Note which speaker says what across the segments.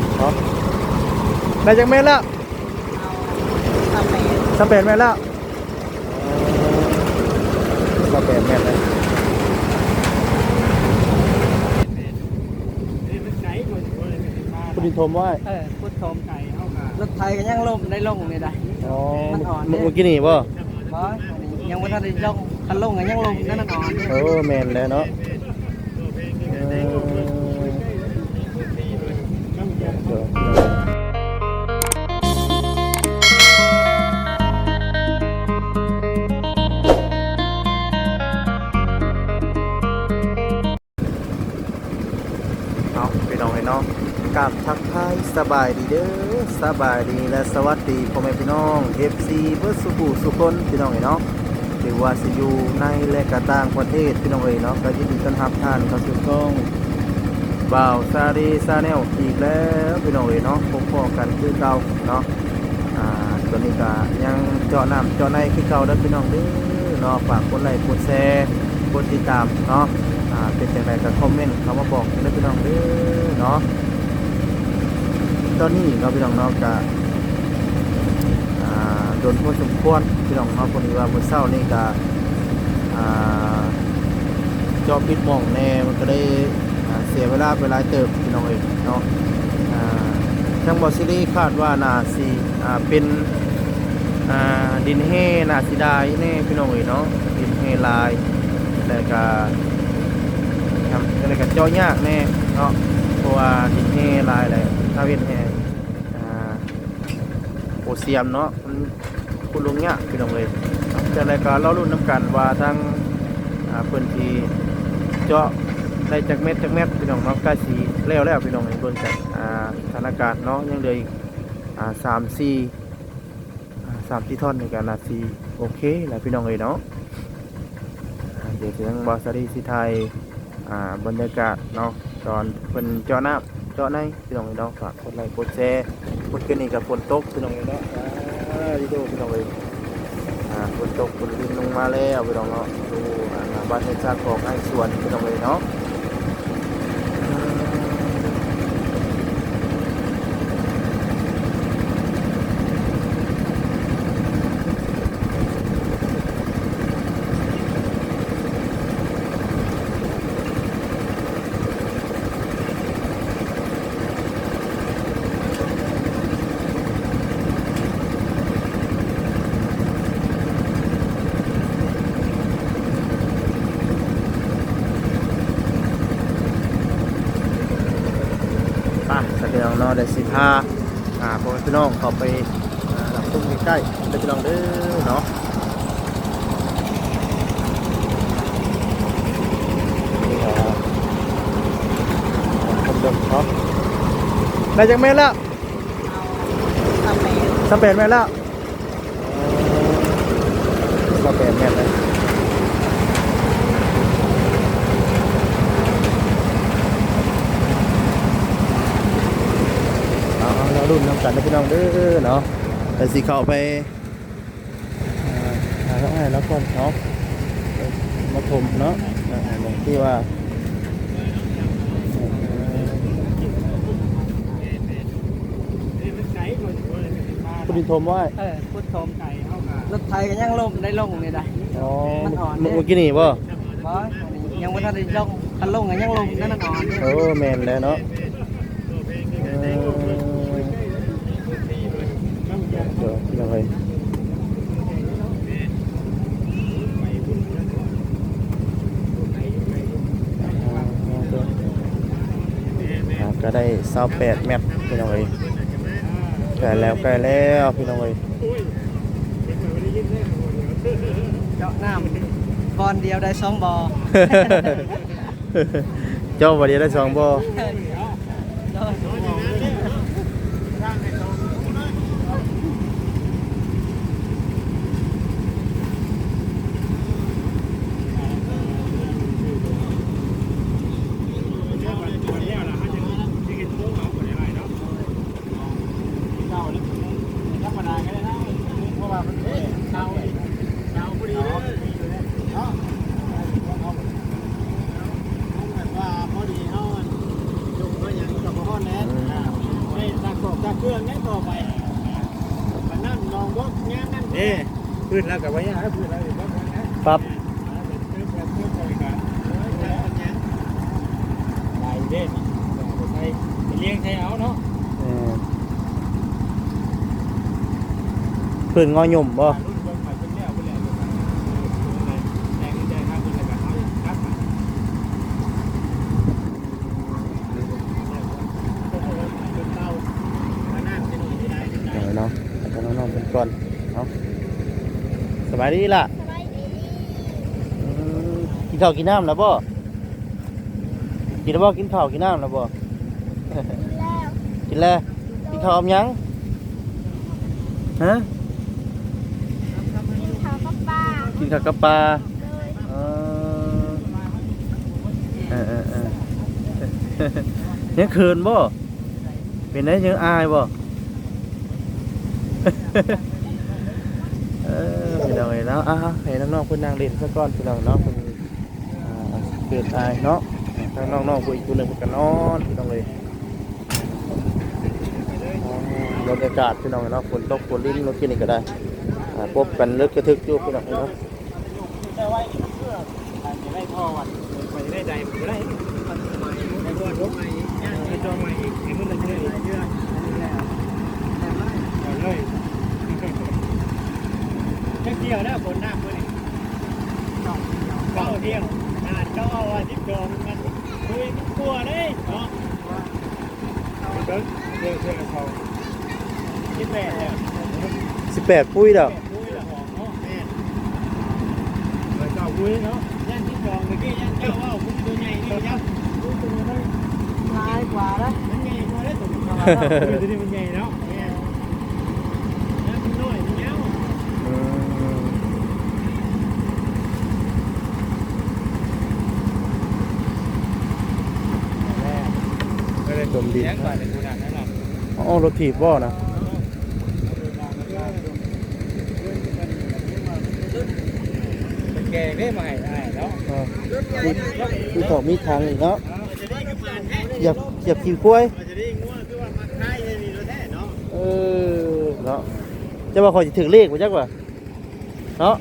Speaker 1: ดเนาะได้จังเม็ดแล้ว
Speaker 2: เอาทำไป
Speaker 1: สเปนเม็ดแล้วสเปนเม็ดเลยคุณดินโทมว่า
Speaker 2: เออพุทโธมไก่เข้ามา รถไทยก็ยังล่มได้ลงเลยได้
Speaker 1: อ๋อ
Speaker 2: มันอ่อนเนี่ย
Speaker 1: เมื่อกี้นี่ป่ะ
Speaker 2: บอสยังไม่ทันได้ลงคันลงก็ยังลงนั่นมันอ่อนเนี่ย
Speaker 1: โอ้แมนเลยเนาะาไปน้องไอ้น้องกับทักทายสบายดีเด้อสบายดีและสวัสดีพ่อแม่พี่น้อง FC เบิร์สุขุสุคนพี่น้องไอ้น้องหรือว่าสิอยู่ในและกต่างประเทศพี่น้องเอ๋ยเนาะก็ยินดีต้อนรับท่านเข้าสู่ช่องบ่าวซาดีซาแนลอีกแล้วพี่น้องเอ๋ยเนาะพบพอกันคือเก่าเนาะอ่าตัวนี้ก็ยังเจาะน้ำเจาะในคือเก่าเด้อพี่น้องเด้อเนาะฝากกดไลค์กดแชร์กดติดตามเนาะ เป็นจังไดก็คอมเมนต์เขามาบอกเด้อพี่น้องเด้อเนาะตอนนี้เนาพี่น้องเนาะก็โดนพอสมควรพี่น้องมาคนนี้ว่ามือเช้านี่ก็จอบปิดมองแน่มันก็ได้เสียเวลาไปหลายเติบพี่น้องเอ้ยเนาะอ่าทางบอสซิลี่คาดว่านาสิอ่าเป็นดินเฮนาสิด้แน่พี่น้องเอ้ยเนาะดินเฮลายแล้ว ก็ทำอะไรกันเจาะยากแน่เนาะเพราะว่าดินเฮลายเลยถ้าเวียนแฮอ่าโอเซียมเนาะมันคุณลุงเนี่ยพี่น้องเลยจะรายการเรารุ่นน้ำกันว่าทั้งอ่าพื้นที่เจาะได้จากเม็ดจากเม็ดพี่น้องเนาะใกล้สีแล้วแล้วพี่น้องเห็นบิ่งจากอ่าสถานการณ์เนาะยังเหลืออีกอ่าสามสี่สามที่ท่อนในการนาซีโอเคแหละพี่น้องเลยเนาะเดี๋ยวถึงบอสซารีสิไทย อ่าบรรยากาศเนาะตอนเป็นเจาะน้ำเจาะในพี่น้องเลยเนาะฝากกดไลค์กดแชร์กดกันี่กับฝนตกพี่น้องเลยเนาะอ่าดีดูพี่น้องเลยอ่าฝนตกฝนดินลงมาแล้วพี่น้องเนาะดูอ่าบ้านในชาติของไอ้สวนพี่น้องเลยเนาะป่ะแสดง เนาะได้สิพาอ่าพ่อแม่พี่น้องเข้าไปอ่ารับชมใกล้ๆเด้อพี่น้องเด้อเนาะนี่ครับคนเดิมเนาะได้จังเม็ดแล้ว
Speaker 2: เอาทำไป
Speaker 1: สเปนเม็ดแล้วสเปนเม็ดเลย เอาเอาเรารุ่นน้ำกันนะพี่น้องเด้อเนาะแต่สิเข้าไปอ่าหาแล้วไงแล้วก่อนเนาะมาถมเนาะอ่าอย่างที่ว่าคุณดินโทมว่า
Speaker 2: เออพุทโธมไก่เข้ามารถไทยก็ยังล่มได้ลงเลยได้
Speaker 1: อ๋อ
Speaker 2: มันอ่อนเนี่ย
Speaker 1: เมื่อกี้นี่ป่ะ
Speaker 2: บอสยังไม่ทันได้ลงคันลงก็ยังลงนั่นมันอ่อนเนี่ย
Speaker 1: โอ้แมนเลยเนาะเออเดี๋ยวพี่น้องเอ้ย อ่าก็ได้เศร้าแปดแมตช์พี่น้องเอ้ยใกล้แล้วใกล้แล้วพี่น้องเอ้ย
Speaker 2: เจาะน้ำบอลเดียวได้สองบอล
Speaker 1: เจ้าวันนี้ได้สองบออื
Speaker 3: เครื่องได้ต่อไปมันนั่นลองบ่งา นนั่น
Speaker 4: นี่พืชแล้วกับว่าย่างพืชแล้วเดี๋ยวว่านะ
Speaker 1: ปรับ
Speaker 4: เพื่อเพื่อเพื่อคอยนลายเด่นใช้เลี้ยงใช้เอาเนาะ
Speaker 1: พื้นงอหยุ่มบ่
Speaker 4: รุ่นเบิ่งไปเป็นแล้วเป็นแล้วแรงใจข้างเป็นอะไรกันครับเป็นเตาอันนั้นเป็นหน่วยที่ได้
Speaker 1: เดี๋ยวเนาะแล้วก็น้องๆเป็นก่อนเนาะสบายดีล่ะอืมกินข้าวกินน้ำแล้วบ่กินแล้วบ่กินข้าวกินน้ำแล้วบ่กินแล้วกินข้าวอมยังฮะ
Speaker 5: เขาก็ป้า
Speaker 1: กินข้าวกับปลา
Speaker 5: เลย
Speaker 1: เออเออเออเออยังเขินบ่เป็นได้ยังอายบ่เออ พี่น้องเอ้ยเนาะอะให้น้องๆเพิ่นนั่งเล่นซะก่อนพี่น้องเนาะเพิ่นเกิดอายเนาะทางน้องๆผู้อีกผู้หนึงเพิ่นก็นอนพี่น้องเอ้ยบรรยากาศพี่น้องเนาะฝนตกฝนลิ้นเมื่อกี้นี่ก็ได้พบกันลึกกระทึกอยู่พี่น้องเอ้ยเนาะ
Speaker 4: ได้ไว้พื่อจะได้ท่อวันจะได้ใจมันจะได้มันใหม่ในรถรถใหม่ย่างในจอใหม่อีกเห็นมันเลยเชื่อเชื่อก่อนเลยแค่เที่ยวนะบนหน้ามือนี่เก้าเที่ยวนาเจ้าว่าทิพย์ดองมันคุยมันกลัวได้เนาะเดินเดินเดินเขาที่แปดเนี่ย
Speaker 1: สิบแปดปุ้ยดอก
Speaker 4: คุยละหอมเนาะแม่เจ้าคุยเนาะย่างที่ดองเมื่อกี้ย่างเจ้าว่าคุยตัวใหญ่นี่ยับคุยตัวน้อย
Speaker 2: ลายกว่าแล้ว
Speaker 4: มันใหญ่กว่าได้ตัวนี้ตัวนี้มันใหญ่เนาะเนี่ยแล้วมันน้อยมันยาว
Speaker 1: อืม
Speaker 4: ก็ เลย
Speaker 1: จมดิน
Speaker 4: แย่กว่าในกูนันนั่นแหละ
Speaker 1: อ๋อรถถีบบ่นะ
Speaker 4: แกงได้มาให้ได้เนาะ
Speaker 1: อ่ามีมีของมีทางอีกเนาะอย่าอย่าขี่กล้วย
Speaker 3: จะได้งัวคือว่ามาค่ายเลยนี่รถแท้เนาะ
Speaker 1: เออเนาะจะว่าคอยสิถึงเลขบ่จักว่าเนาะ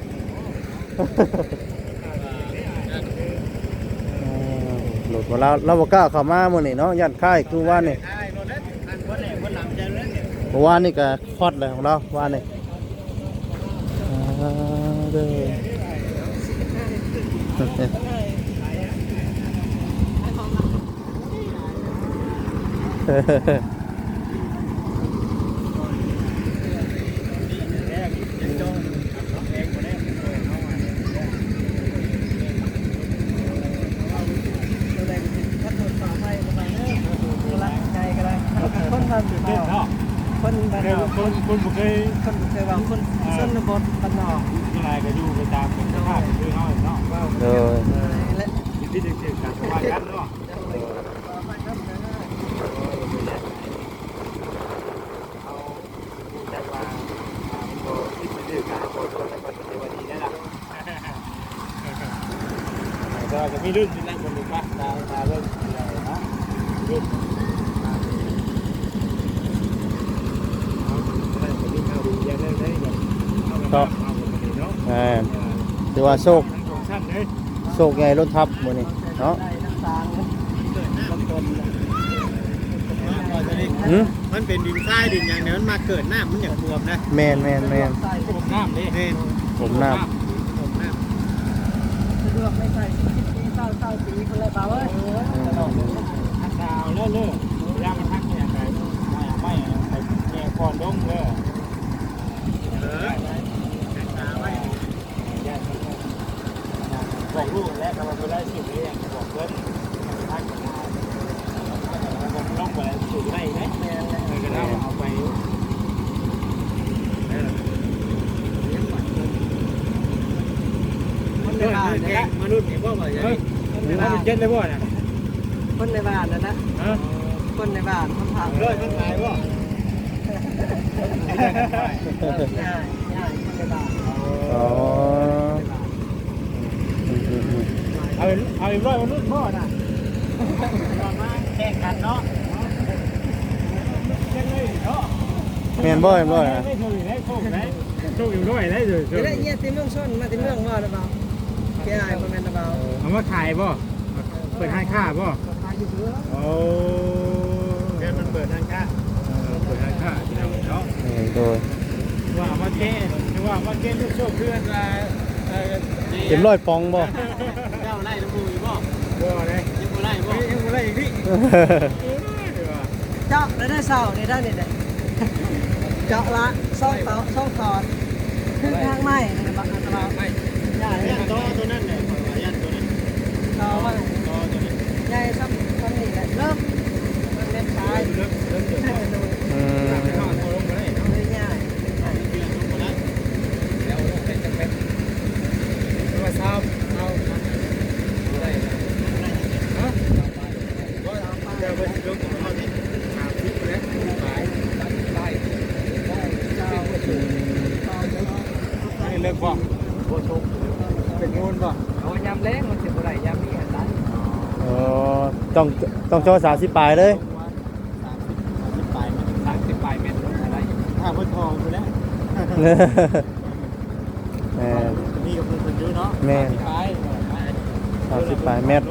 Speaker 1: อ่าร ถมาแล้วเราบอกล้าเข้ามามื้อนี้เนาะยันค่ายคือว่านี่
Speaker 3: ว่ายรถแท้อันคนแหลคนหลังใจรถเนี่ย
Speaker 1: เมื่อวานี่ก็คอดเลยของเราว่านี่เด้อเด้อ
Speaker 2: คนทำอยู่
Speaker 4: เล่น
Speaker 2: เนาะ
Speaker 4: เนาะ
Speaker 2: คนบ้าน
Speaker 4: เค
Speaker 2: น
Speaker 4: ย
Speaker 2: อก
Speaker 4: คนคนบุกเคย
Speaker 2: คนเคยว่าคนชนบทบ้านนอก
Speaker 4: ยังไงก็อยู่ไปตามเป็นสภาพคือเขาเนาะว่า
Speaker 1: เด้อ
Speaker 2: และ
Speaker 4: ที่ดึกๆกันว่ากันเนาะแต่ว่าโบที่มันดื้อกันโบตัวนั้นก็จะวันนี้ได้ละก็จะมีรุ่ นที่นั่งบนรถบัสดาวดาวรุ่นอะไรเนาะรุ่นเอาคนที่เข้าดูยังได้ได้แบบเข้ากันเอาคนนี้เนาะ
Speaker 1: อ่าถือว่าโชค
Speaker 4: ทั้งสองชั้นเลย
Speaker 1: โชคใหญ่รถทับมื้อนี้เนาะ
Speaker 2: ได้น้ำตาลลำต้น
Speaker 1: หืม
Speaker 3: มันเป็นดินทรายดินอย่างเนี้ยมันมาเกิดหน้ามันอย่างท่วมนะ
Speaker 1: แม่นแม่นแม่น
Speaker 2: ใส่
Speaker 4: ผมน้ำดิ
Speaker 3: เห็น
Speaker 1: ผมน้ำ
Speaker 3: ท่วมหน้า
Speaker 2: สะดวกไม่ใส่ปีเศร้าเศร้า ปีคนเลยเปล่าเว้ย
Speaker 4: ทักดาวเลิกเลิกยามันทักเนี่ยไปไม่ไม่ไปแง่ก่อนดงเลิก
Speaker 3: เออตาไว้
Speaker 4: บอกลูกแล้วทำมันไปได้สุดเลยบอกเพื่อนทักกันผมต้องไปสุดได้ไหมเลยก็ได้เอาไป
Speaker 2: คนใน
Speaker 3: เกิด
Speaker 2: บ้าน
Speaker 3: แก
Speaker 2: นะ
Speaker 3: มนุษย์นี่บ่บ่ ใช่
Speaker 4: เฮ้ยมันเจ็ดเลยบ่เนี่ย
Speaker 2: คนในบ้านนะนะ
Speaker 4: ฮะ
Speaker 2: คนในบ้านคนทำ
Speaker 3: เลยมันตายบ่
Speaker 2: ง่ายง่ายคนในบ้าน
Speaker 1: อ๋ออืมอืมอืม
Speaker 4: เอาเอาอีกร้อยมันรุ่นพ่อน่ะ
Speaker 3: มาแข่งกันเนาะ
Speaker 4: เจ็ดเลยเนาะ
Speaker 1: ม่นบ่แม่นบ่นะ
Speaker 4: ได้โชคอยู่ได้โชคได้โชคอยู่ด้วยได้เลยโช
Speaker 2: เดี๋ยว
Speaker 4: ค
Speaker 2: ได้เยี่ยที่เมืองชนมาที่เมืองว่าหรือเปล่า พี่อายประมาณหรือเปล่า
Speaker 4: เอามาขายบ่เปิดห้างค้าบ่
Speaker 2: ขายอยู่เรือ
Speaker 4: โอ้เดี๋ยวมันเปิดห้างค้าเปิดห้างค้าที่เราเนาะ
Speaker 1: เออโดย
Speaker 4: ว่ามาเก้คือว่ามาเก้ลูกโชคเพื่อนว่าเออ
Speaker 1: เต็มร้อยปองบ่
Speaker 3: เจ้าไล่น้ำมูอยู่บ่
Speaker 4: บ่ได้
Speaker 3: ยังบ่ไล่บ่
Speaker 4: ยังบ่ได้อีกนี่
Speaker 2: เจาะแล้วได้เศร้าในด้านนี้เลยเจาะละซ่องต่อซ่องตอนขึ้นทางไม้ในบักอันตรา ยไม่ใหญ่
Speaker 3: นตัวตัวนั้นแหละยันตัวนั้น
Speaker 2: ต่อว่า
Speaker 3: ตัวตัวนั้น
Speaker 2: ใหญ่ซ้ำซ้ำนี่แหละเริ่มมันเล็บซ้าย
Speaker 4: เริ่มเริ่มเดือด
Speaker 1: อืม
Speaker 4: ไปทอดโคลงบ่ได้เนาะ
Speaker 2: โดยง่าย
Speaker 3: เดือนลงมาแล้ว
Speaker 4: แล้วเป็นจังเป็นว่าเช้าเอาได้ฮะเดี๋ยวไปลงเอาที่หาพิษแล้วไปได้ได้เลิกบ่บ่ชกเป็นงูนบ่
Speaker 2: เอายำเล้งมันสิบอะไรยำนี่อันนั้น
Speaker 1: อ๋อ ต้องต้องโชว์30ปลายเลย
Speaker 3: ไปมัน
Speaker 4: สามสิบปลายเมตรอะไร
Speaker 3: ถ้าเพิ่นทองอยู่แล้ว
Speaker 1: แม่น
Speaker 3: มีกับเพิ่นอยู่เนาะ
Speaker 1: แม่น
Speaker 4: ปลาย
Speaker 1: 30ปลายเมตร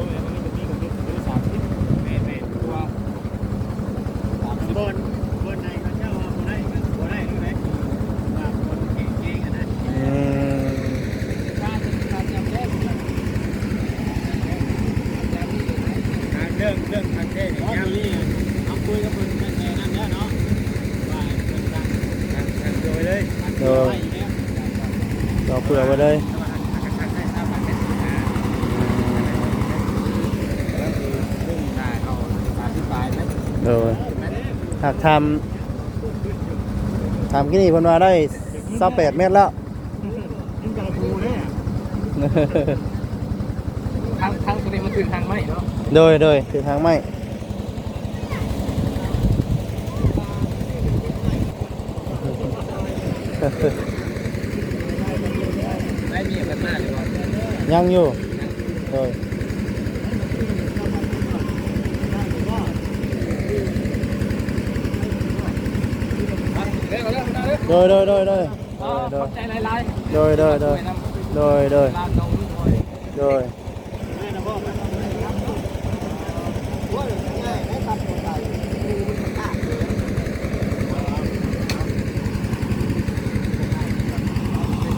Speaker 4: สามสิบเมตรเมตรตัว
Speaker 3: บนบนไหนเขาเจ้าว่าบ่ได้บ่ได้หรือไงว่าคนเก่งๆอันนั้น
Speaker 1: อืม
Speaker 2: การการยำเล้ง
Speaker 4: เรื่องเรื่องทางเทศ
Speaker 3: เพราะ
Speaker 4: เนี่ย
Speaker 3: ตัวนี้เอาคุยกับเพิ่นแค่นั้นแล้วเนาะว่าเพิ่นตั้ง
Speaker 4: ทางโดยเลย
Speaker 1: โดย
Speaker 3: ไว้อยู่แล้ว
Speaker 1: รอเผื่อไว้เล ย
Speaker 4: ทางให้ทราบเม็ดแล้วคือซึ่งนายเขาสามสิบปลายเมตร
Speaker 1: โดยหากทำทำที่นี่เพิ่นว่าได้28เมตรแล้ว
Speaker 4: ยิ่งกระพูเนี่ย
Speaker 2: ทางทางตัวนี้มันคือทางไม้เนาะ
Speaker 1: โดยโดยคือทางไม้
Speaker 2: ได้มีกันหน้าเลยก่อน
Speaker 1: ยังอยู่โดย
Speaker 2: เด้อเด้อเด้อ
Speaker 1: โดยโดยโดยโดย
Speaker 2: อ๋อ
Speaker 1: โด
Speaker 2: ขอยบใจหลาย
Speaker 1: โดยโดยโดย
Speaker 2: ๆ
Speaker 1: โดยโดย
Speaker 2: ร้านน้องลูกหอย
Speaker 1: โดย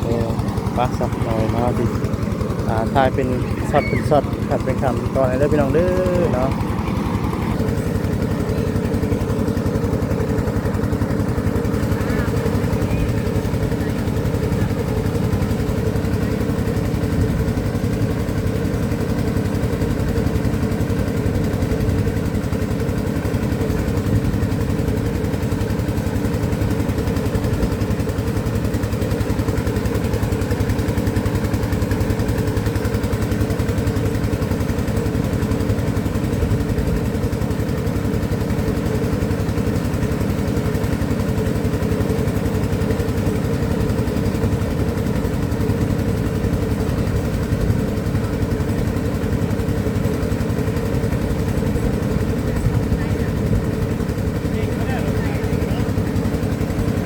Speaker 1: โอ้ ปักสับหน่อยเนาะดิอ่าถ่ายเป็นช็อตเป็นช็อตขัดเป็นคำตอนไหนได้อพี่น้องเด้อเนาะ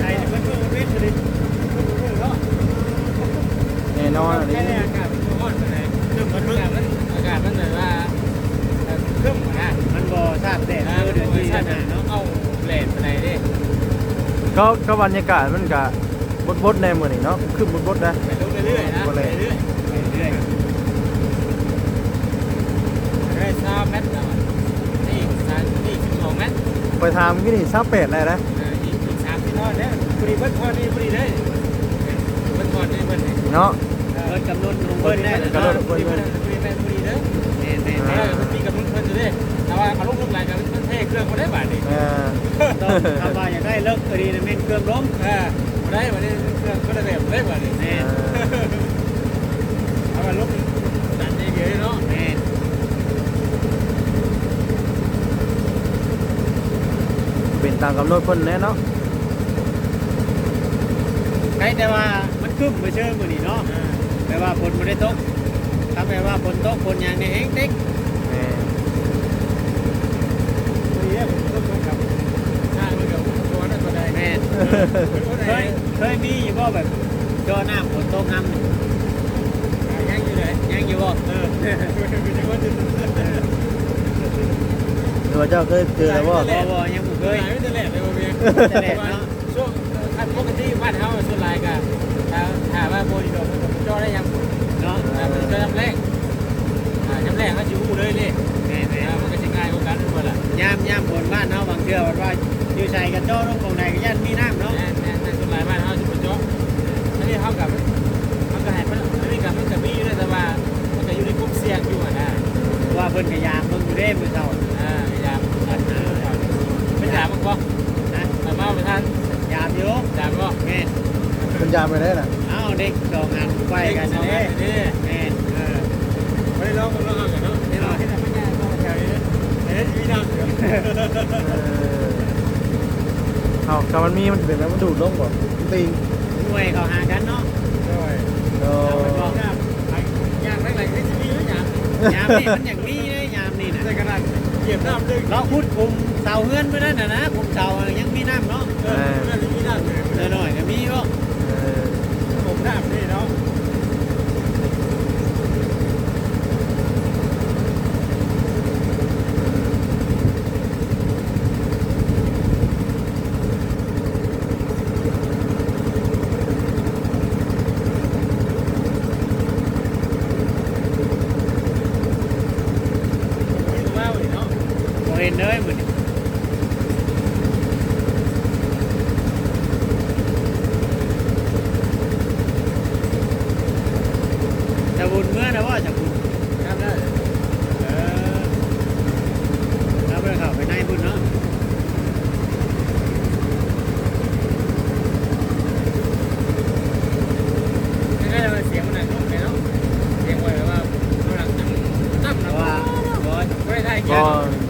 Speaker 4: ไอ้เพื่อนเพื่อนเพื่อนเลยเนาะ
Speaker 1: แน่นอนอัน
Speaker 4: แค่
Speaker 1: นี้
Speaker 4: ในอากาศมันร้อนไปไหนเรื่องมันอากาศมันอากาศมันแบบว่าเครื่องนะ
Speaker 3: มันบ่ทราบแต่
Speaker 4: อ่า
Speaker 3: เดือน
Speaker 4: ไม่
Speaker 3: ที่
Speaker 4: ใช่
Speaker 3: นั่น
Speaker 4: เนาะเอาเลนไปไหนดิ
Speaker 1: ก็ก็บรรยากาศมันก็บดบดๆในมือนี่เนาะคือบดบดๆนะ
Speaker 4: ไปเรื่อยๆนะไปเรื่อยๆไปเรื่อยๆได้สามเมตรแล้วนี่สามนี่สิบสองเมตร
Speaker 1: ไปทำที่นี่ซับเป็ดเลยนะ
Speaker 4: อีกอีกสามที่นอนเนี่ยพอดีเบิ้ลพอดีพอดีเลยเบิ้ลพอดีเบิ้ลนี่
Speaker 1: เนาะ
Speaker 3: เพิ่นกำหนดลงเพิ่นได้แล้ว
Speaker 4: กำหน
Speaker 3: เนาะ
Speaker 4: ดพอดีพอดีพอดีพอดีเลย
Speaker 3: แม่น
Speaker 4: เออมันมีกับลุงเพิ่นอยู่เด้ แต่ว่าเขาลุกลุกหลายกับมันเท่เครื่องบ่ได้บาดนี่
Speaker 1: อ่า
Speaker 3: ๆต้องถ้าว่าอยากได้เลิกก็ดีนะแม่นเครื่องล้ม
Speaker 4: เออบ่ได้บ่ได้เครื่องบ่ได้แบบได้บาดนี่
Speaker 3: แม่น
Speaker 4: เอามาลุกนั่นเดียวเนาะ
Speaker 3: แม่น
Speaker 1: เป็นตามกำหนดเพิ่นแน่เนาะ
Speaker 3: ใครแต่ว่ามันคึมไปเชิญมื้อนี้เนาะแปลว่าฝนบ่ได้ตกถ้าแปลว่าฝนตกฝนอย่างนี้เองติ๊ก
Speaker 1: แม่
Speaker 4: พอดีผมลุกกับทางมันกับตัวนั้นตัวใด
Speaker 3: แม่น
Speaker 4: เออ
Speaker 3: เคยเคยมีอยู่บ่แบบจอน้ำฝนตกน้ำยังอยู่เลยยังอยู่บ่เออ
Speaker 1: หรือว่าเจ้าเคยเจอแล้วบ่
Speaker 3: บ่บ่ยังบ่เคย
Speaker 4: ไม่ได้แหละเลยว่าเมีย
Speaker 3: แต่แหละเนาะ
Speaker 4: ช่วงอันปกติบ้านเฮาส่วนหลายก็ถ้าถ้าว่าโบดีดอกมันจ่อได้ยัง
Speaker 3: เนาะ
Speaker 4: อ่ามันจ่อจำแรกอ่าจำแรกเขาสิฮู้เลยนี่
Speaker 3: แม่
Speaker 4: อ่ามันก็สิง่ายกว่ากันเพิ่นล่ะ
Speaker 3: ๆยามยามฝนบ้านเฮาบางเทื่อว่า อยู่ใส่กันจ้อลงตรงไหนก็ยันมีน้ำเนาะ
Speaker 4: แม่นแม่นแต่ส่วนหลายบ้านเฮาสิบ่จ่ออันนี้เฮากับมันก็ให้มันอันนี้ก็มันก็มีอยู่นะแต่ว่ามันก็อยู่ในกลุ่มเสี่ยงอยู่อะนะ
Speaker 3: ว่าเพิ่นก็ยามเบิ่งอยู่เด้มือเช้า
Speaker 4: อ่ายามอันเออเป็นยามมันบ่
Speaker 3: นะ
Speaker 4: มามาไปทาน
Speaker 3: ยามอยู่
Speaker 4: ยามบ่
Speaker 3: แม่น
Speaker 1: เป็นยามไปได้น่ะ
Speaker 3: เอ้าเด็กสองงานไปกันนะเด้
Speaker 4: นี่
Speaker 3: แม่นเออ
Speaker 4: ไม่ได้ร้องมันร้องกันเนาะนี่เราที่ไหนไม่ได้ก็แถวนี้เอ๊ะมีน้ำเดือด
Speaker 1: เออเอาถ้ามันมีมันสิเป็นแล้วมันดูดลงบ่ตี
Speaker 3: หน่วยเขาหากันเนาะ
Speaker 4: ด้วย
Speaker 1: โอ้
Speaker 4: ร้องน้ำไอ้ยางแรกๆที่จะมีหรือยาง
Speaker 3: ยามนี่มันอย่างนี้เลยยามนี่นะ
Speaker 4: ในกระดาษเก็บน้ำดึง
Speaker 3: เราพูดกลุ่มเสาเฮือนไม่ได้น่ะนะกลุ่มเสายังมีน้ำเนาะ
Speaker 4: เออนั่นมีน้ำเลย
Speaker 3: หน่อยๆก็มีก็
Speaker 1: เออ
Speaker 4: ผมน้ำนี่เนาะ ว้าวเนาะ
Speaker 3: บ่ เห็นเลยมื้อนี้จะบุญเมื่อนะว่าจะบุญ
Speaker 4: ครับได้
Speaker 3: เออเราไปเข้าไปในบุญเนาะ
Speaker 4: ไม่ได้เลยเสียงมันหนักนุ่มเลยเนาะเสียงไว้แบบว่าเราหนักจังน้ำ
Speaker 3: เพ
Speaker 4: นะ
Speaker 3: ราะ
Speaker 4: ว่า
Speaker 3: ว่าบ่
Speaker 4: ไม่ได้
Speaker 1: ก็
Speaker 4: แค่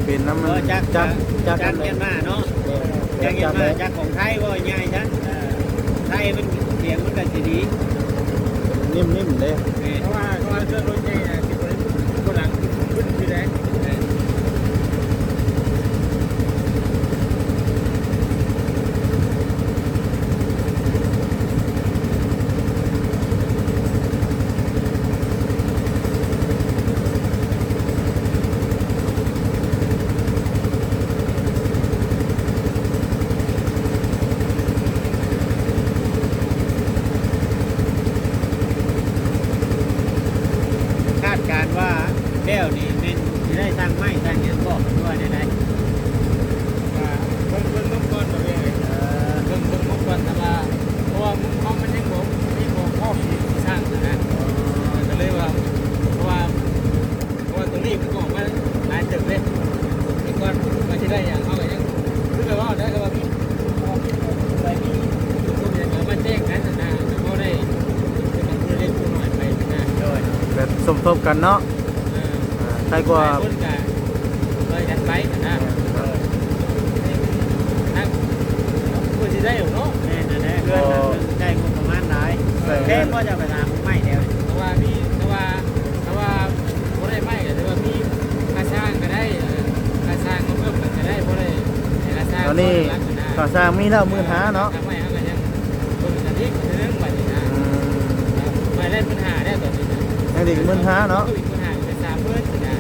Speaker 1: เป็นน้ำมั
Speaker 3: บ่
Speaker 1: น
Speaker 3: จัก
Speaker 1: จักจัก
Speaker 3: จั
Speaker 1: กั
Speaker 3: ก
Speaker 1: น เล
Speaker 3: เมี
Speaker 1: ย
Speaker 3: ยนมาเนาะ
Speaker 1: จั
Speaker 3: จั
Speaker 1: ก
Speaker 3: กเมีย
Speaker 1: กันนเล
Speaker 3: มายจักของไทยว่าง่ายจังเออไทยมันเสียงมันก็สิดี
Speaker 1: นิ่มๆเลย
Speaker 3: นี่
Speaker 4: เพราะว่าเพราะว่าเครื่องรถใหญ่เนี่ยที่คนคนหลังขึ้นที่แรก
Speaker 3: คาดการณ์ว่าแก้วนี่แม่นสิได้ทางไม้ทางหยังบ่ด้วยได้
Speaker 4: ว่าเบิ่งเบิ่งนกก่อนแบบนี้เออเบิ่งเบิ่งนกก่อนแต่ว่าเพราะว่าเขามันยังบอกมีบอกข้อสีสร้างนะนะก็เลยว่าเพราะว่าเพราะว่าตรงนี้มันก็ออกมาหลายตึกเลยอีกก่อนมันจะได้อย่างเขาก็ยังคือแบบว่าได้ก็ว่ามีอะไรมีทุกอย่างมาแจ้งกันนะเขาได้เป็นผู้เล่นผู้หน่อยไปนะ
Speaker 3: โดย
Speaker 1: แบบสมทบ กันเนาะ
Speaker 4: เออ
Speaker 1: อ่าใครกว่า
Speaker 4: คนกันเลยกันไปนะนั่งพูดสิได้อยู่เนาะ
Speaker 3: แม่นนั่นแหละเพื่อนน่ะเพิ่นได้งบประมาณหลายแค่ก็จะไปทางไม้เดียว
Speaker 4: เพราะว่ามีเพราะว่าเพราะว่าบ่ได้ไม่ก็ถือว่ามีค่าสร้างก็ได้ค่าสร้างก็เพิ่มก็ได้บ่ได้ค่าสร้าง
Speaker 1: ตอนนี้ข่าวสร้างมีแล้วมื่นหาเนาะ
Speaker 4: ทำไมเขาก็ยังเพิ่มกันอีกเรื่องบัดนี้นะ
Speaker 1: อืม
Speaker 4: ไม่เล่นปัญหาได้ตอน นี้นะ
Speaker 1: ยังดีมื่นหาเนาะ
Speaker 4: อีกปัญหาเป็นสามเพิ่นนะ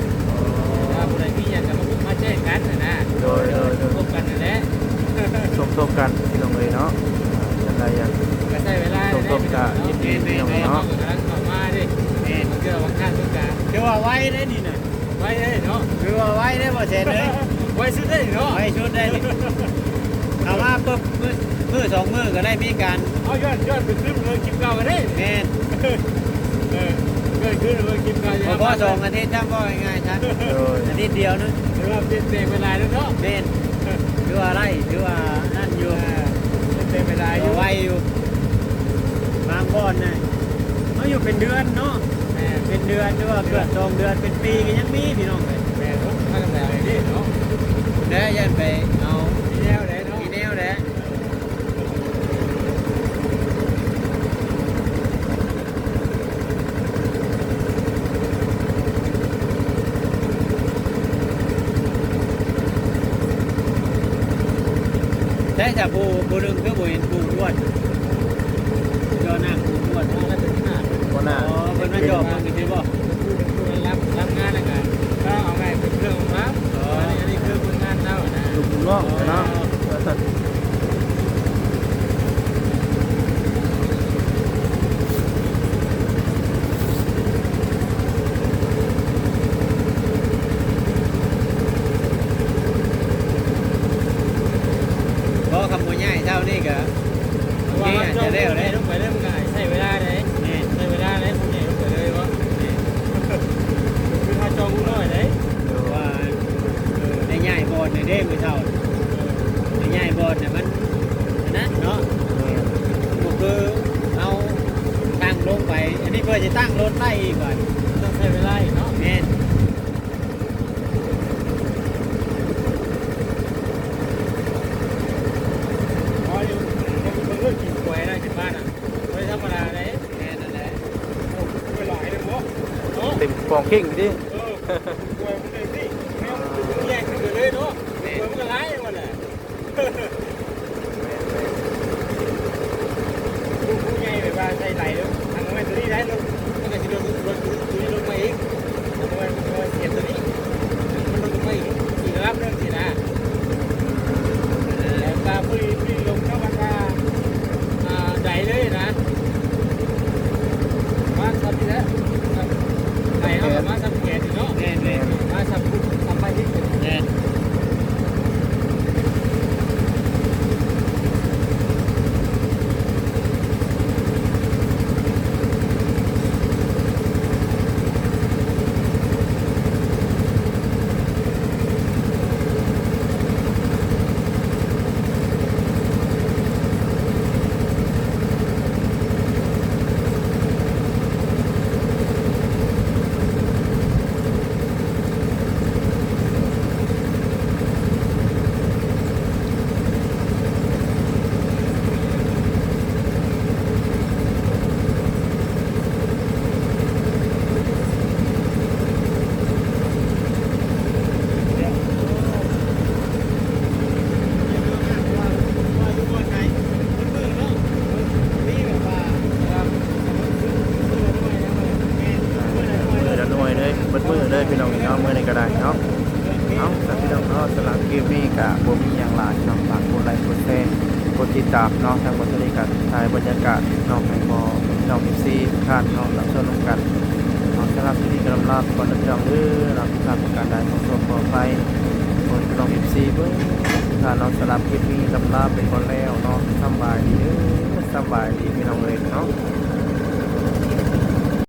Speaker 4: ว่าบ่ได้มีหยังก็มาแจ้งกันนะ
Speaker 1: โดยโดยโดย
Speaker 4: พบกันนั่นแหละ
Speaker 1: สมทบกันพี่น้องเลยเนาะยังไงยัง
Speaker 4: ก็ใช้เวลา
Speaker 1: สมทบกัน
Speaker 4: เนาะ
Speaker 1: ยินดีพี่น้อง
Speaker 4: เนาะ
Speaker 1: เนาะ
Speaker 4: กำลังเข้ามาดิ
Speaker 3: แม่น
Speaker 4: มันเกี่ยวกับการต้องการ
Speaker 3: คือว่าไว้ได้นี่น่ะ
Speaker 4: ไว้เด้เนาะ
Speaker 3: คือว่าไว้ได้บ่เสร็จเลย
Speaker 4: ไว้สุดได้เนาะ
Speaker 3: ไว้ชุดได้นี่เอามาปุ๊บมือมือสองมือก็ได้มีการ
Speaker 4: เอายอดยอดไปขึ้นเลยคลิปเก่ากันได้
Speaker 3: แม่น
Speaker 4: เออ เกิดขึ้นเลยคลิปเก่า
Speaker 3: พอพอสองอาทิตย์จำบ่ง่ายๆจ้ะ
Speaker 1: โดย
Speaker 3: อาทิตย์เดียวนึง
Speaker 4: หรือว่าเปลี่ยนแปลงเวลาด้วยเนาะ
Speaker 3: แม่นคือว่าไรคือว่านั่นอยู่
Speaker 4: เปลี่ยนแปลงเวลาอ
Speaker 3: อยู่ยู่ไวอยู่บางบ่อนน่ะเขาอยู่เป็นเดือนเนาะ
Speaker 4: แม่
Speaker 3: เป็นเดือนหรือว่าเกือบสองเดือนเป็นปีก็ยังมีพี่น้องเลย
Speaker 4: แม่ทุกท่านแต่นี่เนาะ
Speaker 3: แล้วยันไปเอา
Speaker 4: ได้
Speaker 3: จากผู้ผู้หนึงคือผู้เห็นผู้รวดย่อหน้าผู้รว
Speaker 4: ดอ๋ก็ถึงหน้า
Speaker 1: ดหัหน้า
Speaker 3: อเพิ่นมาจอบเป็นนก็สิบ่
Speaker 4: คือรับรับงานแล้วกันก็เอาไงเป็นเครื่องของรับอ๋นอันนี้คือผลงาน
Speaker 3: เจ้า
Speaker 4: นะ
Speaker 1: ถูกน้องเนาะ ของเก่งดิ